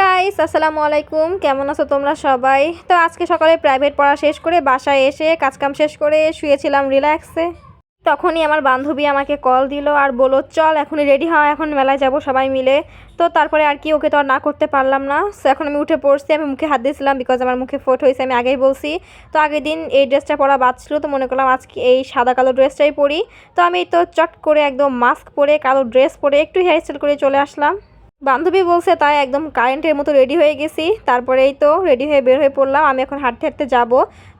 Guys আসসালামু আলাইকুম। কেমন আছো তোমরা সবাই? তো আজকে সকালে প্রাইভেট পড়া শেষ করে বাসায় এসে কাজকাম শেষ করে শুয়েছিলাম রিল্যাক্সে তখনই আমার বান্ধবী আমাকে কল দিল আর বলো চল এখনই রেডি হওয়া এখন মেলায় যাব সবাই মিলে। তো তারপরে আর কি ওকে তো আর না করতে পারলাম না। সো এখন আমি উঠে পড়ছি, আমি মুখে হাত দিয়েছিলাম বিকজ আমার মুখে ফোট হয়েছে, আমি আগেই বলছি। তো আগের দিন এই ড্রেসটা পরা বাঁচছিল তো মনে করলাম আজকে এই সাদা কালো ড্রেসটাই পরি। তো আমি তো চট করে একদম মাস্ক পরে, কালো ড্রেস পরে একটু হেয়ার স্টাইল করে চলে আসলাম। বান্ধবী বলছে, তাই একদম কারেন্টের মতো রেডি হয়ে গেছি। তারপরেই তো রেডি হয়ে বের হয়ে পড়লাম। আমি এখন হাঁটতে হাঁটতে যাব।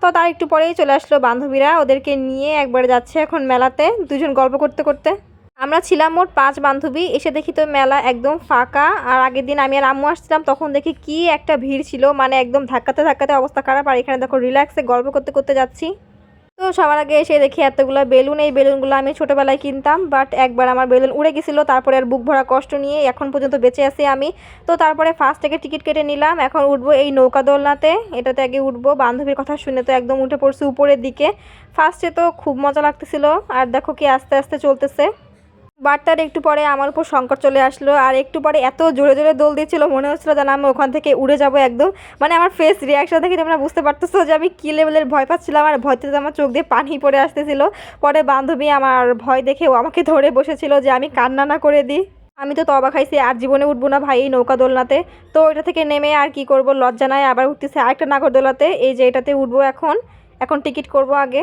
তো তার একটু পরেই চলে আসলো বান্ধবীরা। ওদেরকে নিয়ে একবার যাচ্ছে এখন মেলাতে, দুজন গল্প করতে করতে। আমরা ছিলাম মোট পাঁচ বান্ধবী। এসে দেখি তো মেলা একদম ফাঁকা। আর আগের দিন আমি আর আম্মু আসছিলাম, তখন দেখি কি একটা ভিড় ছিল। মানে একদম ধাক্কাতে ধাক্কাতে অবস্থা খারাপ। আর এখানে দেখো রিল্যাক্সে গল্প করতে করতে যাচ্ছি। তো সবার আগে এসে দেখি এতগুলো বেলুন। এই বেলুনগুলো আমি ছোটোবেলায় কিনতাম বাট একবার আমার বেলুন উড়ে গেছিল, তারপরে আর বুক ভরা কষ্ট নিয়ে এখন পর্যন্ত বেঁচে আছি আমি। তো তারপরে ফার্স্ট থেকে টিকিট কেটে নিলাম, এখন উঠবো এই নৌকা দোলনাতে, এটাতে আগে উঠবো, বান্ধবীর কথা শুনে তো একদম উঠে পড়ছে উপরের দিকে। ফার্স্টে তো খুব মজা লাগতেছিল, আর দেখো কি আস্তে আস্তে চলতেছে। বাট একটু পরে আমার উপর সংকট চলে আসলো আর একটু পরে এত জোরে জোরে দোল দিচ্ছিল মনে হচ্ছিল যেন আমি ওখান থেকে উড়ে যাব একদম। মানে আমার ফেস রিয়াকশন দেখে তোমরা বুঝতে পারতেছো যে আমি কী লেভেলের ভয় পাচ্ছিলাম আর ভয়তে আমার চোখ দিয়ে পানি পড়ে আসতেছিল। পরে বান্ধবী আমার ভয় দেখে ও আমাকে ধরে বসেছিল যে আমি কান্না না করে দিই। আমি তো তবা খাইছি, আর জীবনে উঠবো না ভাই এই নৌকা দোলনাতে। তো ওইটা থেকে নেমে আর কি করব, লজ্জা নাই, আবার উঠতেছে আরেকটা নাগরদোলাতে। এই যে এটাতে উঠবো এখন। এখন টিকিট করব আগে।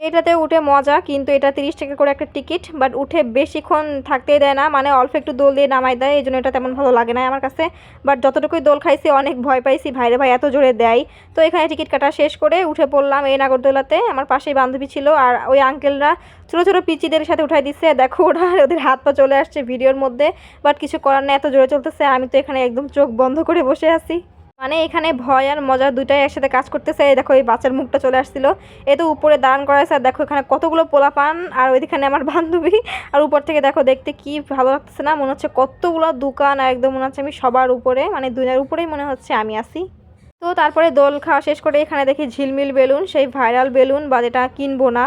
এটাতে উঠে মজা, কিন্তু এটা তিরিশ টাকা করে একটা টিকিট বাট উঠে বেশিক্ষণ থাকতেই দেয় না মানে অল্প একটু দোল দিয়ে নামাই দেয় এই জন্য এটা তেমন ভালো লাগে না আমার কাছে। বাট যতটুকুই দোল খাইছি, অনেক ভয় পাইছি, ভাইরে ভাই, এত জোরে দেয়। তো এখানে টিকিট কাটা শেষ করে উঠে পড়লাম এই নাগরদোলাতে, আমার পাশেই বান্ধবী ছিল, আর ওই আঙ্কেলরা ছোটো ছোটো পিচিদের সাথে উঠাই দিচ্ছে, দেখো ওরা ওদের হাত পা চলে আসছে ভিডিওর মধ্যে বাট কিছু করার নেই, এত জোরে চলতেছে, আমি তো এখানে একদম চোখ বন্ধ করে বসে আছি। মানে এখানে ভয় আর মজা দুটাই একসাথে কাজ করতেছে। দেখো, এই বাচ্চার মুখটা চলে আসছিল। এ তো উপরে দাঁড়ান করা আর দেখো, এখানে কতগুলো পোলা পান আর ওইখানে আমার বান্ধবী। আর উপর থেকে দেখো, দেখতে কি ভালো লাগতেছে না, মনে হচ্ছে কতগুলো দোকান আর একদম মনে হচ্ছে আমি সবার উপরে মানে দুনিয়ার উপরেই মনে হচ্ছে আমি আসি তো তারপরে দোল খাওয়া শেষ করে এখানে দেখি ঝিলমিল বেলুন, সেই ভাইরাল বেলুন বা যেটা কিনবো না।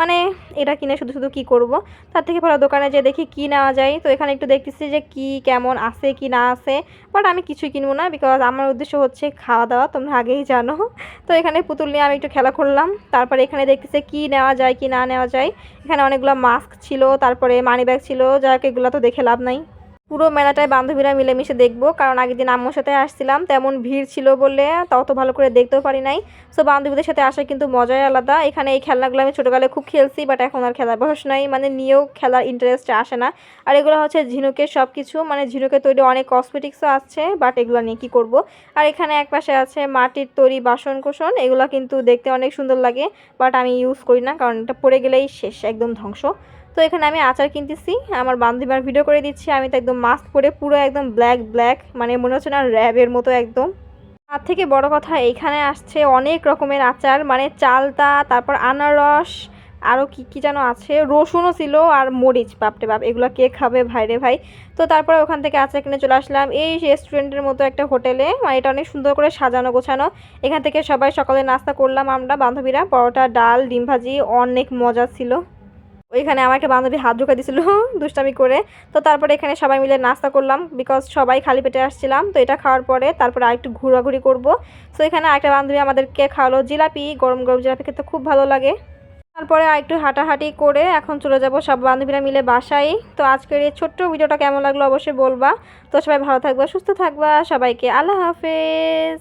মানে এটা কিনে শুধু শুধু কি করব? তার থেকে ভালো দোকানে যে দেখি কি নেওয়া যায়। তো এখানে একটু দেখতেছি যে কি, কেমন আছে, কি না আছে। বাট আমি কিছুই কিনবো না বিকজ আমার উদ্দেশ্য হচ্ছে খাওয়া দাওয়া তোমরা আগেই জানো। তো এখানে পুতুল নিয়ে আমি একটু খেলা করলাম। তারপরে এখানে দেখতেছে কি নেওয়া যায়, কি না নেওয়া যায়। এখানে অনেকগুলো মাস্ক ছিল, তারপরে মানি ব্যাগ ছিল। যাকে এগুলো তো দেখে লাভ নাই। পুরো মেলাটায় বান্ধবীরা মিলেমিশে দেখব। কারণ আগের দিন আম্মুর সাথে আসছিলাম, তেমন ভিড় ছিল বলে তত ভালো করে দেখতেও পারি নাই। সো বান্ধবীদের সাথে আসা কিন্তু মজাই আলাদা। এখানে এই খেলনাগুলো আমি ছোটোকালে খুব খেলছি বাট এখন আর খেলার বয়স নাই। মানে নিয়েও খেলার ইন্টারেস্ট আসে না। আর এগুলো হচ্ছে ঝিনুকের সব কিছু মানে ঝিনুকের তৈরি অনেক কসমেটিক্সও আছে বাট এগুলো নিয়ে কী করব? আর এখানে এক পাশে আছে মাটির তৈরি বাসন কোসন এগুলো কিন্তু দেখতে অনেক সুন্দর লাগে বাট আমি ইউজ করি না, কারণ এটা পড়ে গেলেই শেষ, একদম ধ্বংস। তো এখানে আমি আচার কিনতেছি, আমার বান্ধবীর ভিডিও করে দিচ্ছি, আমি তো একদম মাস্ক পরে পুরো একদম ব্ল্যাক ব্ল্যাক মানে মনে হচ্ছে না র্যাবের মতো একদম। তার থেকে বড় কথা এইখানে আসছে অনেক রকমের আচার মানে চালতা, তারপর আনারস আরও কী কী যেন আছে, রসুনও ছিল আর মরিচ বাপরে বাপ, এগুলো কে খাবে ভাইরে ভাই। তো তারপরে ওখান থেকে আচার কিনে চলে আসলাম, এই রেস্টুরেন্টের মতো একটা হোটেলে মানে এটা অনেক সুন্দর করে সাজানো গোছানো। এখান থেকে সবাই সকালে নাস্তা করলাম আমরা, বান্ধবীরা, পরোটা, ডাল, ডিম ভাজি, অনেক মজা ছিল। ওইখানে আমার একটা বান্ধবী হাত ঢুকা দিছিল দুষ্টামি করে। তো তারপরে এখানে সবাই মিলে নাস্তা করলাম বিকজ সবাই খালি পেটে আসছিলাম। তো এটা খাওয়ার পরে তারপরে আরেকটু ঘোরাঘুরি করব। সো এখানে আরেকটা বান্ধবী আমাদেরকে খাওয়ালো জিলাপি, গরম গরম জিলাপি খেতে খুব ভালো লাগে। তারপরে আরেকটু হাঁটাহাঁটি করে এখন চলে যাব সব বান্ধবীরা মিলে বাসায়। তো আজকের এই ছোট্ট ভিডিওটা কেমন লাগল অবশ্যই বলবা। তো সবাই ভালো থাকবা, সুস্থ থাকবা, সবাইকে আল্লাহ হাফেজ।